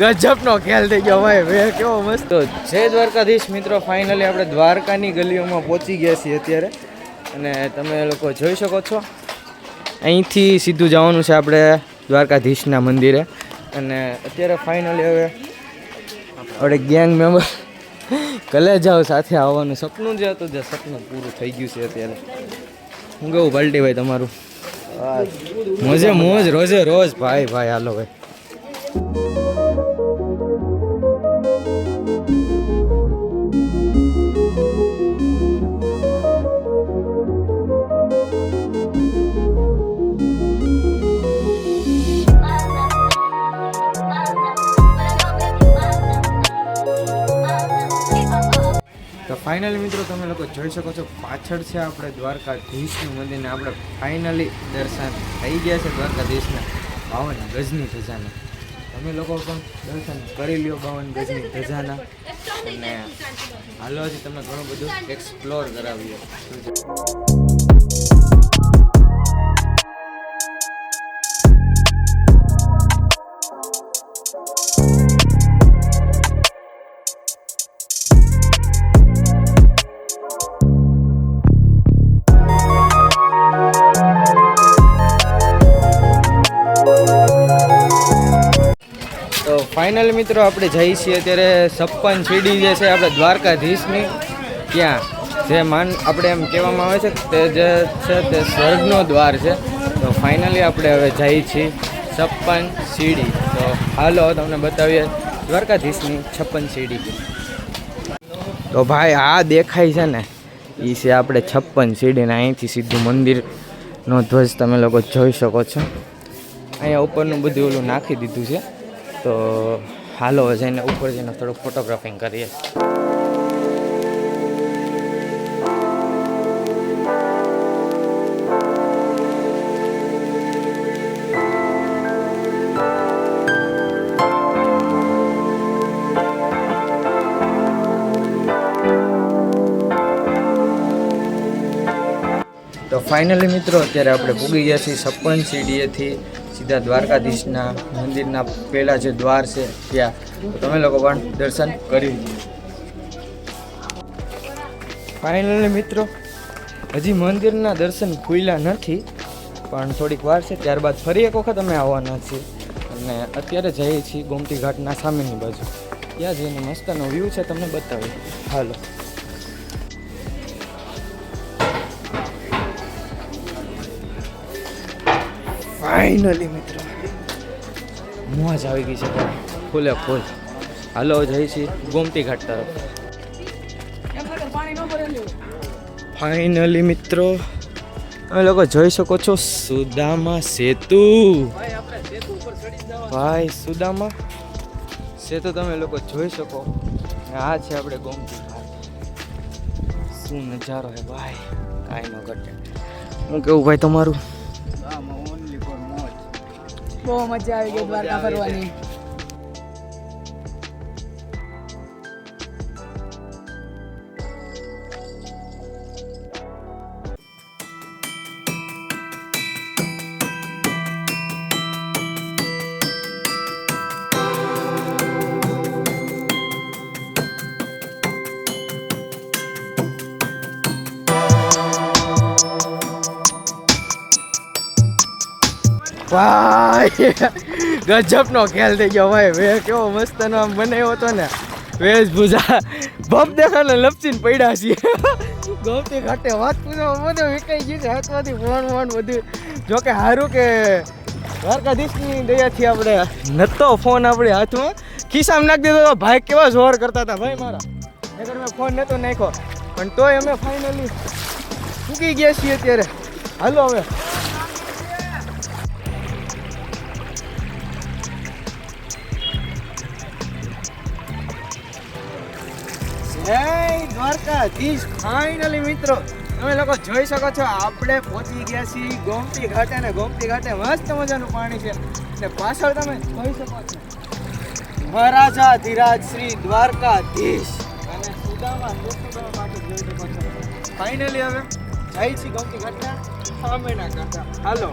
ગજબનો ખ્યાલ થઈ ગયો ભાઈ વે કેવો મસ્ત. તો જય દ્વારકાધીશ મિત્રો ફાઇનલી આપણે દ્વારકાની ગલીઓમાં પહોંચી ગયા છીએ અત્યારે. અને તમે લોકો જોઈ શકો છો. અહીંથી સીધું જવાનું છે આપણે દ્વારકાધીશના મંદિરે. અને અત્યારે ફાઇનલી હવે આપણે ગેંગ મેમ્બર કલેજાઓ સાથે આવવાનું સપનું જે હતું જે સપનું પૂરું થઈ ગયું છે અત્યારે. હું કેવું પલટી ભાઈ તમારું? મોજે મોજ રોજે રોજ. ભાઈ ભાઈ હાલો ભાઈ. ફાઇનલી મિત્રો તમે લોકો જોઈ શકો છો, પાછળ છે આપણે દ્વારકાધીશનું મંદિર ને આપણે ફાઇનલી દર્શન થઈ ગયા છે દ્વારકાધીશના બાવન ગજની ધજાના. તમે લોકો પણ દર્શન કરી લ્યો બાવન ગજની ધજાના. અને હાલો હજી તમને ઘણું બધું એક્સપ્લોર કરાવીએ. ફાઇનલ મિત્રો, આપણે જઈએ છીએ અત્યારે સપ્પન સીડી જે છે આપણે દ્વારકાધીશની. ત્યાં જે માન આપણે એમ કહેવામાં આવે છે તે જે છે તે સ્વર્ગનો દ્વાર છે. તો ફાઇનલી આપણે હવે જઈએ છીએ છપ્પન સીડી. તો હાલો તમને બતાવીએ દ્વારકાધીશની છપ્પન સીડી. તો ભાઈ આ દેખાય છે ને એ છે આપણે છપ્પન સીડીને અહીંથી સીધું મંદિરનો ધ્વજ તમે લોકો જોઈ શકો છો. અહીંયા ઉપરનું બધું ઓલું નાખી દીધું છે. તો હાલો, જઈને ઉપર જઈને થોડુંક ફોટોગ્રાફિંગ કરીએ. તો ફાઇનલી મિત્રો, અત્યારે આપણે પૂગી ગયા છીએ છપ્પન સીડીએથી. સીધા દ્વારકાધીશના મંદિરના પહેલા જે દ્વાર છે ત્યાં. તમે લોકો પણ દર્શન કરી ફાઇનલી મિત્રો, હજી મંદિરના દર્શન ખુલ્યા નથી, પણ થોડીક વાર છે, ત્યારબાદ ફરી એક વખત અમે આવવાના છીએ. અને અત્યારે જઈએ છીએ ગોમતી ઘાટના સામેની બાજુ. ત્યાં જઈને મસ્તનો વ્યૂ છે, તમને બતાવી હાલો. ફાઇનલી મિત્રો. મોજ આવી ગઈ છે ફૂલે ફૂલ હાલો જઈ છીએ ગોમતી ઘાટ તરફ. ફાઇનલી મિત્રો. તમે લોકો જોઈ શકો છો સુદામા સેતુ. ભાઈ સુદામા સેતુ તમે લોકો જોઈ શકો. આ છે આપણે ગોમતી ઘાટ. શું નજારો હે ભાઈ? કાંઈ ન ઘટે. હું કેવું ભાઈ તમારું? બહુ મજા આવી ગઈ દ્વારકા ફરવાની. ભાઈ. ગજબનો ખેલ થઈ ગયો ભાઈ. વે કેવો મસ્તનો આમ બનાવ્યો હતો ને. વેશભૂષા ભપ દેખાને લપસીને પડ્યા છીએ. ગોમતી ઘાટે વાત પૂછો, બધું વિકાઈ ગયું છે. હાથમાંથી ફોન ફોન બધું. જોકે સારું કે દ્વારકાધીશની દયાથી આપણે નતો ફોન આપણે હાથમાં. ખિસ્સામાં નાખી દીધો તો ભાઈ કેવા જોર કરતા હતા ભાઈ મારા. નગર મેં ફોન નહોતો નાખ્યો. પણ તોય અમે ફાઇનલી ચૂકી ગયા છીએ અત્યારે. હાલો હવે. જય દ્વારકાધીશ. ફાઇનલી મિત્રો, તમે લોકો જોઈ શકો છો, આપણે પહોંચી ગયા છીએ ગોમતી ઘાટે ને ગોમતી ઘાટે મસ્ત મજાનું પાણી છે. અને પાછળ તમે જોઈ શકો છો, મહારાજા ધીરાજ શ્રી દ્વારકાધીશ. અને સુદામા સેતુ તમે પાછળ જોઈ શકો છો. ફાઇનલી હવે જાય છે ગોમતી ઘાટના સામેના કાંઠા હાલો.